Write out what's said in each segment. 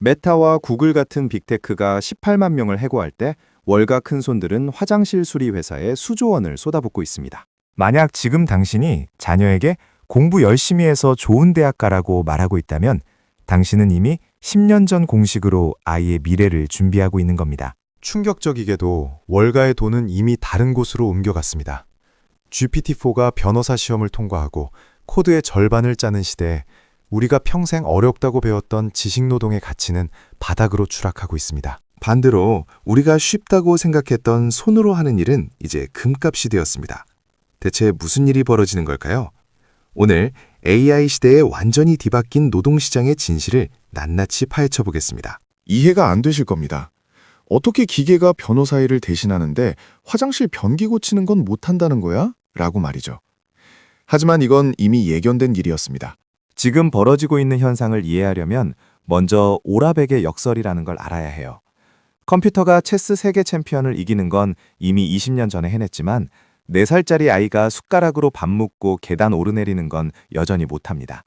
메타와 구글 같은 빅테크가 18만 명을 해고할 때 월가 큰손들은 화장실 수리 회사에 수조 원을 쏟아붓고 있습니다. 만약 지금 당신이 자녀에게 공부 열심히 해서 좋은 대학 가라고 말하고 있다면 당신은 이미 10년 전 공식으로 아이의 미래를 준비하고 있는 겁니다. 충격적이게도 월가의 돈은 이미 다른 곳으로 옮겨갔습니다. GPT-4가 변호사 시험을 통과하고 코드의 절반을 짜는 시대에 우리가 평생 어렵다고 배웠던 지식노동의 가치는 바닥으로 추락하고 있습니다. 반대로 우리가 쉽다고 생각했던 손으로 하는 일은 이제 금값이 되었습니다. 대체 무슨 일이 벌어지는 걸까요? 오늘 AI 시대에 완전히 뒤바뀐 노동시장의 진실을 낱낱이 파헤쳐 보겠습니다. 이해가 안 되실 겁니다. 어떻게 기계가 변호사 일을 대신하는데 화장실 변기 고치는 건 못한다는 거야? 라고 말이죠. 하지만 이건 이미 예견된 일이었습니다. 지금 벌어지고 있는 현상을 이해하려면 먼저 오라백의 역설이라는 걸 알아야 해요. 컴퓨터가 체스 세계 챔피언을 이기는 건 이미 20년 전에 해냈지만 4살짜리 아이가 숟가락으로 밥 묻고 계단 오르내리는 건 여전히 못합니다.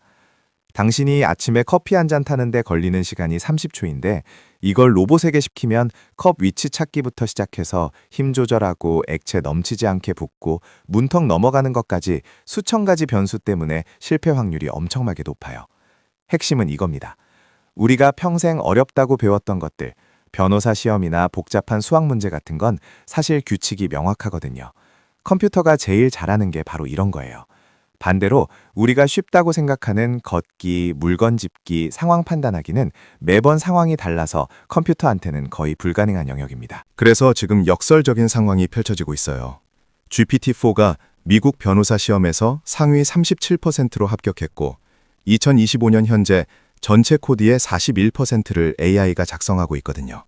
당신이 아침에 커피 한 잔 타는데 걸리는 시간이 30초인데 이걸 로봇에게 시키면 컵 위치 찾기부터 시작해서 힘 조절하고 액체 넘치지 않게 붓고 문턱 넘어가는 것까지 수천 가지 변수 때문에 실패 확률이 엄청나게 높아요. 핵심은 이겁니다. 우리가 평생 어렵다고 배웠던 것들, 변호사 시험이나 복잡한 수학 문제 같은 건 사실 규칙이 명확하거든요. 컴퓨터가 제일 잘하는 게 바로 이런 거예요. 반대로 우리가 쉽다고 생각하는 걷기, 물건 짚기, 상황 판단하기는 매번 상황이 달라서 컴퓨터한테는 거의 불가능한 영역입니다. 그래서 지금 역설적인 상황이 펼쳐지고 있어요. GPT-4가 미국 변호사 시험에서 상위 37%로 합격했고 2025년 현재 전체 코드의 41%를 AI가 작성하고 있거든요.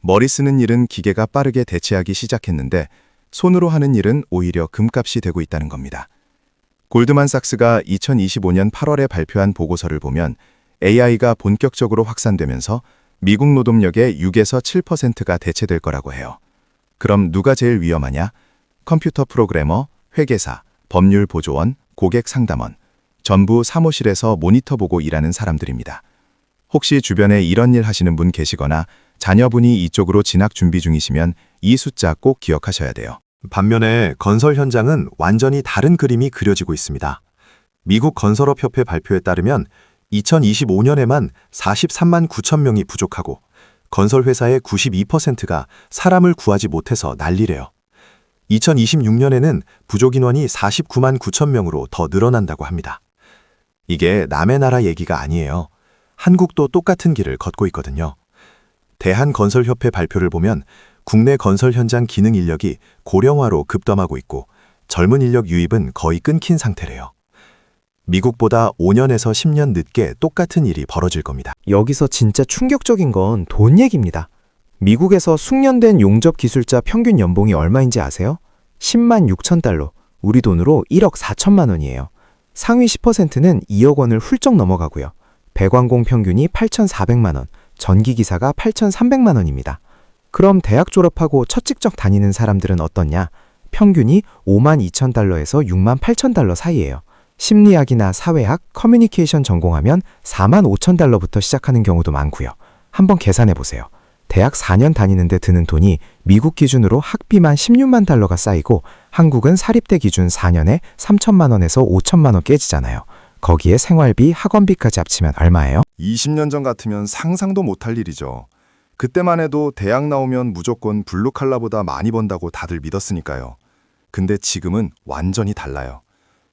머리 쓰는 일은 기계가 빠르게 대체하기 시작했는데 손으로 하는 일은 오히려 금값이 되고 있다는 겁니다. 골드만삭스가 2025년 8월에 발표한 보고서를 보면 AI가 본격적으로 확산되면서 미국 노동력의 6에서 7%가 대체될 거라고 해요. 그럼 누가 제일 위험하냐? 컴퓨터 프로그래머, 회계사, 법률 보조원, 고객 상담원, 전부 사무실에서 모니터 보고 일하는 사람들입니다. 혹시 주변에 이런 일 하시는 분 계시거나 자녀분이 이쪽으로 진학 준비 중이시면 이 숫자 꼭 기억하셔야 돼요. 반면에 건설 현장은 완전히 다른 그림이 그려지고 있습니다. 미국 건설업협회 발표에 따르면 2025년에만 43만 9천 명이 부족하고 건설회사의 92%가 사람을 구하지 못해서 난리래요. 2026년에는 부족 인원이 49만 9천 명으로 더 늘어난다고 합니다. 이게 남의 나라 얘기가 아니에요. 한국도 똑같은 길을 걷고 있거든요. 대한건설협회 발표를 보면 국내 건설 현장 기능 인력이 고령화로 급감하고 있고 젊은 인력 유입은 거의 끊긴 상태래요. 미국보다 5년에서 10년 늦게 똑같은 일이 벌어질 겁니다. 여기서 진짜 충격적인 건 돈 얘기입니다. 미국에서 숙련된 용접 기술자 평균 연봉이 얼마인지 아세요? 10만 6천 달러, 우리 돈으로 1억 4천만 원이에요. 상위 10%는 2억 원을 훌쩍 넘어가고요. 배관공 평균이 8,400만 원, 전기기사가 8,300만 원입니다. 그럼 대학 졸업하고 첫 직장 다니는 사람들은 어떻냐? 평균이 5만 2천 달러에서 6만 8천 달러 사이예요. 심리학이나 사회학, 커뮤니케이션 전공하면 4만 5천 달러부터 시작하는 경우도 많고요. 한번 계산해 보세요. 대학 4년 다니는데 드는 돈이 미국 기준으로 학비만 16만 달러가 쌓이고 한국은 사립대 기준 4년에 3천만 원에서 5천만 원 깨지잖아요. 거기에 생활비, 학원비까지 합치면 얼마예요? 20년 전 같으면 상상도 못할 일이죠. 그때만 해도 대학 나오면 무조건 블루칼라보다 많이 번다고 다들 믿었으니까요. 근데 지금은 완전히 달라요.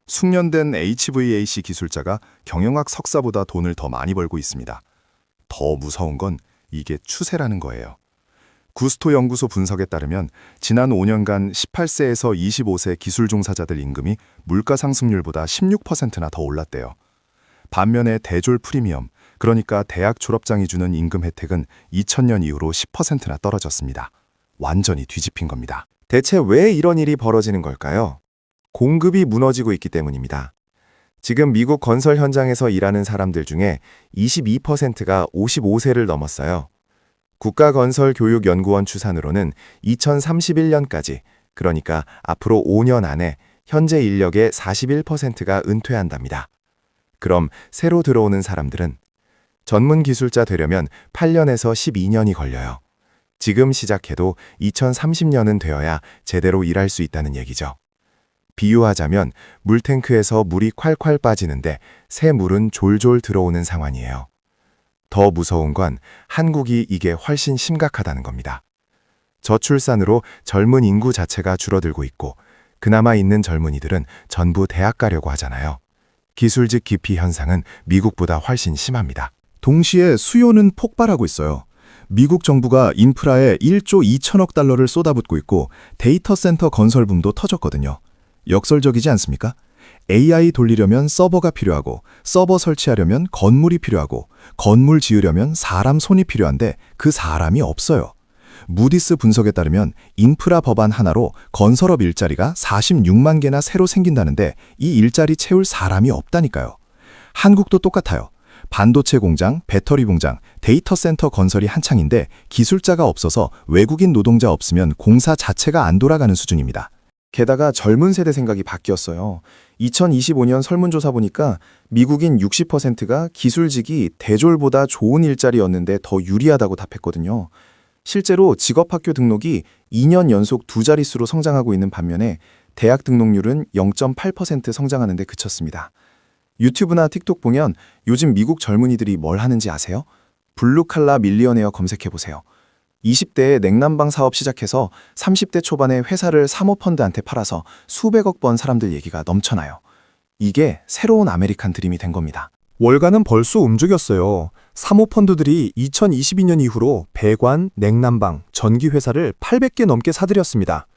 숙련된 HVAC 기술자가 경영학 석사보다 돈을 더 많이 벌고 있습니다. 더 무서운 건 이게 추세라는 거예요. 구스토 연구소 분석에 따르면 지난 5년간 18세에서 25세 기술 종사자들 임금이 물가 상승률보다 16%나 더 올랐대요. 반면에 대졸 프리미엄, 그러니까 대학 졸업장이 주는 임금 혜택은 2000년 이후로 10%나 떨어졌습니다. 완전히 뒤집힌 겁니다. 대체 왜 이런 일이 벌어지는 걸까요? 공급이 무너지고 있기 때문입니다. 지금 미국 건설 현장에서 일하는 사람들 중에 22%가 55세를 넘었어요. 국가건설교육연구원 추산으로는 2031년까지, 그러니까 앞으로 5년 안에 현재 인력의 41%가 은퇴한답니다. 그럼 새로 들어오는 사람들은 전문 기술자 되려면 8년에서 12년이 걸려요. 지금 시작해도 2030년은 되어야 제대로 일할 수 있다는 얘기죠. 비유하자면 물탱크에서 물이 콸콸 빠지는데 새 물은 졸졸 들어오는 상황이에요. 더 무서운 건 한국이 이게 훨씬 심각하다는 겁니다. 저출산으로 젊은 인구 자체가 줄어들고 있고 그나마 있는 젊은이들은 전부 대학 가려고 하잖아요. 기술직 기피 현상은 미국보다 훨씬 심합니다. 동시에 수요는 폭발하고 있어요. 미국 정부가 인프라에 1조 2천억 달러를 쏟아붓고 있고 데이터 센터 건설 붐도 터졌거든요. 역설적이지 않습니까? AI 돌리려면 서버가 필요하고 서버 설치하려면 건물이 필요하고 건물 지으려면 사람 손이 필요한데 그 사람이 없어요. 무디스 분석에 따르면 인프라 법안 하나로 건설업 일자리가 46만 개나 새로 생긴다는데 이 일자리 채울 사람이 없다니까요. 한국도 똑같아요. 반도체 공장, 배터리 공장, 데이터 센터 건설이 한창인데 기술자가 없어서 외국인 노동자 없으면 공사 자체가 안 돌아가는 수준입니다. 게다가 젊은 세대 생각이 바뀌었어요. 2025년 설문조사 보니까 미국인 60%가 기술직이 대졸보다 좋은 일자리였는데 더 유리하다고 답했거든요. 실제로 직업학교 등록이 2년 연속 두 자릿수로 성장하고 있는 반면에 대학 등록률은 0.8% 성장하는 데 그쳤습니다. 유튜브나 틱톡 보면 요즘 미국 젊은이들이 뭘 하는지 아세요? 블루칼라 밀리어네어 검색해보세요. 20대에 냉난방 사업 시작해서 30대 초반에 회사를 사모펀드한테 팔아서 수백억 번 사람들 얘기가 넘쳐나요. 이게 새로운 아메리칸 드림이 된 겁니다. 월가는 벌써 움직였어요. 사모펀드들이 2022년 이후로 배관, 냉난방, 전기회사를 800개 넘게 사들였습니다.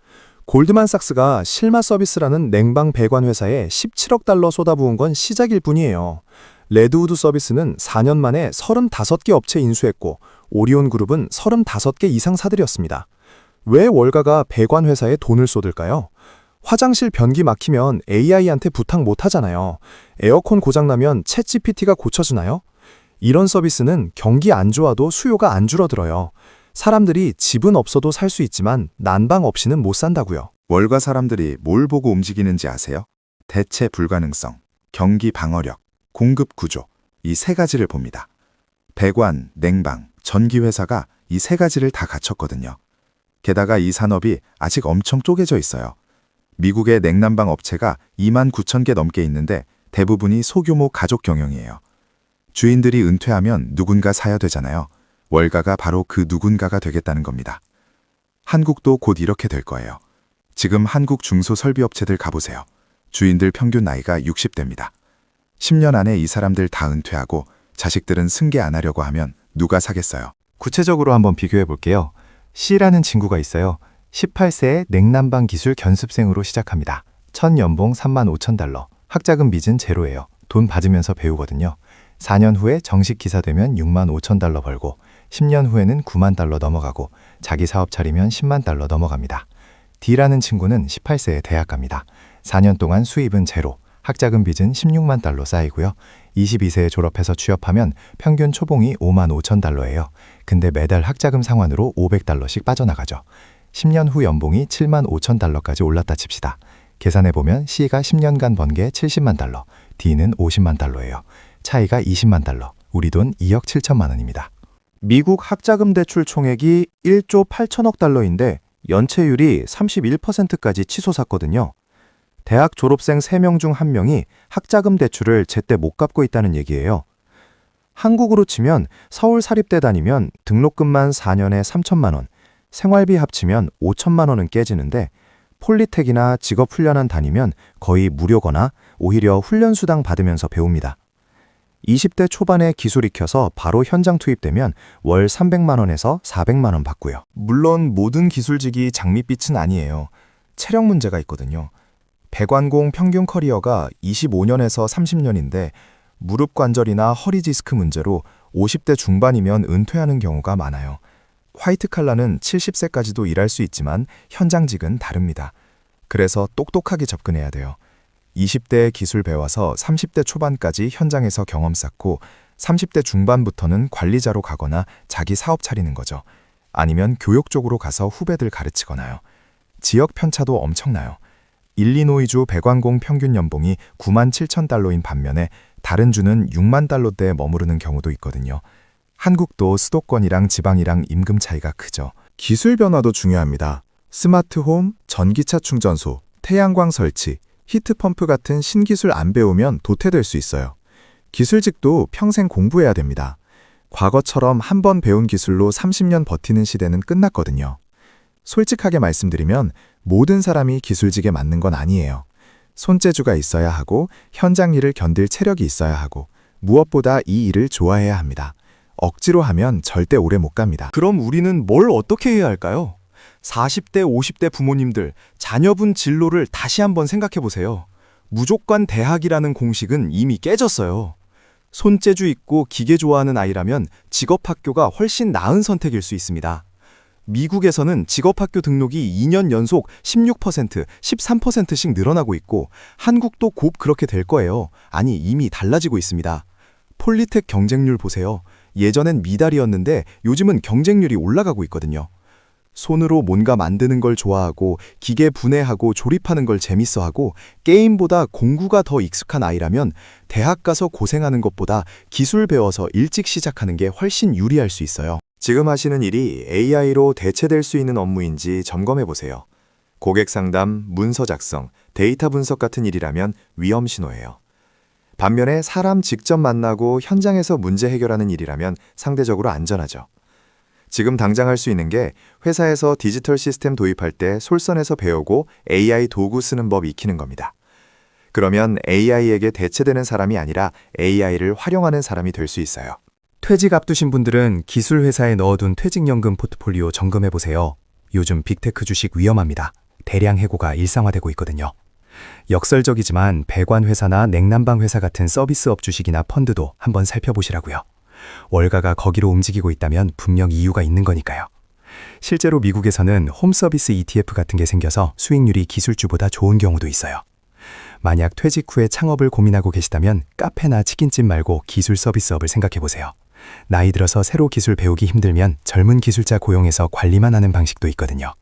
골드만삭스가 실마 서비스라는 냉방 배관 회사에 17억 달러 쏟아부은 건 시작일 뿐이에요. 레드우드 서비스는 4년 만에 35개 업체 인수했고 오리온 그룹은 35개 이상 사들였습니다. 왜 월가가 배관 회사에 돈을 쏟을까요? 화장실 변기 막히면 AI한테 부탁 못 하잖아요. 에어컨 고장나면 챗 GPT가 고쳐주나요? 이런 서비스는 경기 안 좋아도 수요가 안 줄어들어요. 사람들이 집은 없어도 살 수 있지만 난방 없이는 못 산다고요. 월가 사람들이 뭘 보고 움직이는지 아세요? 대체 불가능성, 경기 방어력, 공급 구조, 이 세 가지를 봅니다. 배관, 냉방, 전기회사가 이 세 가지를 다 갖췄거든요. 게다가 이 산업이 아직 엄청 쪼개져 있어요. 미국의 냉난방 업체가 2만 9천 개 넘게 있는데 대부분이 소규모 가족 경영이에요. 주인들이 은퇴하면 누군가 사야 되잖아요. 월가가 바로 그 누군가가 되겠다는 겁니다. 한국도 곧 이렇게 될 거예요. 지금 한국 중소 설비업체들 가보세요. 주인들 평균 나이가 60대입니다. 10년 안에 이 사람들 다 은퇴하고 자식들은 승계 안 하려고 하면 누가 사겠어요? 구체적으로 한번 비교해 볼게요. C라는 친구가 있어요. 18세에 냉난방 기술 견습생으로 시작합니다. 첫 연봉 3만 5천 달러. 학자금 빚은 제로예요. 돈 받으면서 배우거든요. 4년 후에 정식 기사 되면 6만 5천 달러 벌고 10년 후에는 9만 달러 넘어가고 자기 사업 차리면 10만 달러 넘어갑니다. D라는 친구는 18세에 대학 갑니다. 4년 동안 수입은 제로, 학자금 빚은 16만 달러 쌓이고요. 22세에 졸업해서 취업하면 평균 초봉이 5만 5천 달러예요. 근데 매달 학자금 상환으로 500달러씩 빠져나가죠. 10년 후 연봉이 7만 5천 달러까지 올랐다 칩시다. 계산해보면 C가 10년간 번 게 70만 달러, D는 50만 달러예요. 차이가 20만 달러, 우리 돈 2억 7천만 원입니다. 미국 학자금 대출 총액이 1조 8천억 달러인데 연체율이 31%까지 치솟았거든요. 대학 졸업생 3명 중 1명이 학자금 대출을 제때 못 갚고 있다는 얘기예요. 한국으로 치면 서울 사립대 다니면 등록금만 4년에 3천만 원, 생활비 합치면 5천만 원은 깨지는데 폴리텍이나 직업훈련원 다니면 거의 무료거나 오히려 훈련수당 받으면서 배웁니다. 20대 초반에 기술 익혀서 바로 현장 투입되면 월 300만 원에서 400만 원 받고요. 물론 모든 기술직이 장밋빛은 아니에요. 체력 문제가 있거든요. 배관공 평균 커리어가 25년에서 30년인데 무릎 관절이나 허리 디스크 문제로 50대 중반이면 은퇴하는 경우가 많아요. 화이트 칼라는 70세까지도 일할 수 있지만 현장직은 다릅니다. 그래서 똑똑하게 접근해야 돼요. 20대에 기술 배워서 30대 초반까지 현장에서 경험 쌓고 30대 중반부터는 관리자로 가거나 자기 사업 차리는 거죠. 아니면 교육 쪽으로 가서 후배들 가르치거나요. 지역 편차도 엄청나요. 일리노이주 배관공 평균 연봉이 9만 7천 달러인 반면에 다른 주는 6만 달러대에 머무르는 경우도 있거든요. 한국도 수도권이랑 지방이랑 임금 차이가 크죠. 기술 변화도 중요합니다. 스마트홈, 전기차 충전소, 태양광 설치, 히트펌프 같은 신기술 안 배우면 도태될 수 있어요. 기술직도 평생 공부해야 됩니다. 과거처럼 한 번 배운 기술로 30년 버티는 시대는 끝났거든요. 솔직하게 말씀드리면 모든 사람이 기술직에 맞는 건 아니에요. 손재주가 있어야 하고 현장 일을 견딜 체력이 있어야 하고 무엇보다 이 일을 좋아해야 합니다. 억지로 하면 절대 오래 못 갑니다. 그럼 우리는 뭘 어떻게 해야 할까요? 40대, 50대 부모님들, 자녀분 진로를 다시 한번 생각해 보세요. 무조건 대학이라는 공식은 이미 깨졌어요. 손재주 있고 기계 좋아하는 아이라면 직업학교가 훨씬 나은 선택일 수 있습니다. 미국에서는 직업학교 등록이 2년 연속 16%, 13%씩 늘어나고 있고 한국도 곧 그렇게 될 거예요. 아니 이미 달라지고 있습니다. 폴리텍 경쟁률 보세요. 예전엔 미달이었는데 요즘은 경쟁률이 올라가고 있거든요. 손으로 뭔가 만드는 걸 좋아하고 기계 분해하고 조립하는 걸 재밌어하고 게임보다 공구가 더 익숙한 아이라면 대학 가서 고생하는 것보다 기술 배워서 일찍 시작하는 게 훨씬 유리할 수 있어요. 지금 하시는 일이 AI로 대체될 수 있는 업무인지 점검해 보세요. 고객 상담, 문서 작성, 데이터 분석 같은 일이라면 위험 신호예요. 반면에 사람 직접 만나고 현장에서 문제 해결하는 일이라면 상대적으로 안전하죠. 지금 당장 할 수 있는 게 회사에서 디지털 시스템 도입할 때 솔선해서 배우고 AI 도구 쓰는 법 익히는 겁니다. 그러면 AI에게 대체되는 사람이 아니라 AI를 활용하는 사람이 될 수 있어요. 퇴직 앞두신 분들은 기술 회사에 넣어둔 퇴직연금 포트폴리오 점검해 보세요. 요즘 빅테크 주식 위험합니다. 대량 해고가 일상화되고 있거든요. 역설적이지만 배관 회사나 냉난방 회사 같은 서비스업 주식이나 펀드도 한번 살펴보시라고요. 월가가 거기로 움직이고 있다면 분명 이유가 있는 거니까요. 실제로 미국에서는 홈서비스 ETF 같은 게 생겨서 수익률이 기술주보다 좋은 경우도 있어요. 만약 퇴직 후에 창업을 고민하고 계시다면 카페나 치킨집 말고 기술 서비스업을 생각해 보세요. 나이 들어서 새로 기술 배우기 힘들면 젊은 기술자 고용해서 관리만 하는 방식도 있거든요.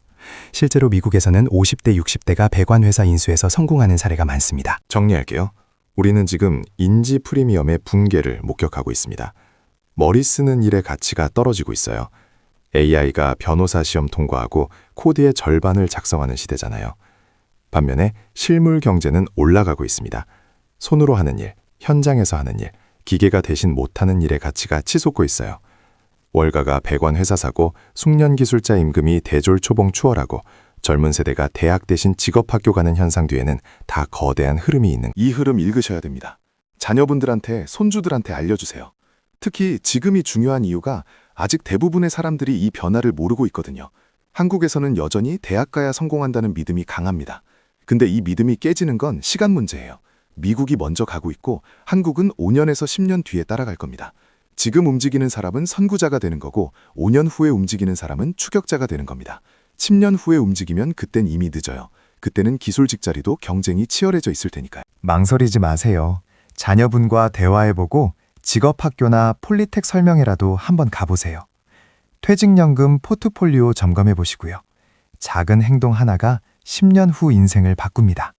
실제로 미국에서는 50대, 60대가 배관 회사 인수해서 성공하는 사례가 많습니다. 정리할게요. 우리는 지금 인지 프리미엄의 붕괴를 목격하고 있습니다. 머리 쓰는 일의 가치가 떨어지고 있어요. AI가 변호사 시험 통과하고 코드의 절반을 작성하는 시대잖아요. 반면에 실물 경제는 올라가고 있습니다. 손으로 하는 일, 현장에서 하는 일, 기계가 대신 못하는 일의 가치가 치솟고 있어요. 월가가 배관 회사 사고 숙련 기술자 임금이 대졸 초봉 추월하고 젊은 세대가 대학 대신 직업 학교 가는 현상 뒤에는 다 거대한 흐름이 있는 이 흐름 읽으셔야 됩니다. 자녀분들한테, 손주들한테 알려주세요. 특히 지금이 중요한 이유가 아직 대부분의 사람들이 이 변화를 모르고 있거든요. 한국에서는 여전히 대학 가야 성공한다는 믿음이 강합니다. 근데 이 믿음이 깨지는 건 시간 문제예요. 미국이 먼저 가고 있고 한국은 5년에서 10년 뒤에 따라갈 겁니다. 지금 움직이는 사람은 선구자가 되는 거고 5년 후에 움직이는 사람은 추격자가 되는 겁니다. 10년 후에 움직이면 그땐 이미 늦어요. 그때는 기술직 자리도 경쟁이 치열해져 있을 테니까요. 망설이지 마세요. 자녀분과 대화해보고 직업학교나 폴리텍 설명회라도 한번 가보세요. 퇴직연금 포트폴리오 점검해 보시고요. 작은 행동 하나가 10년 후 인생을 바꿉니다.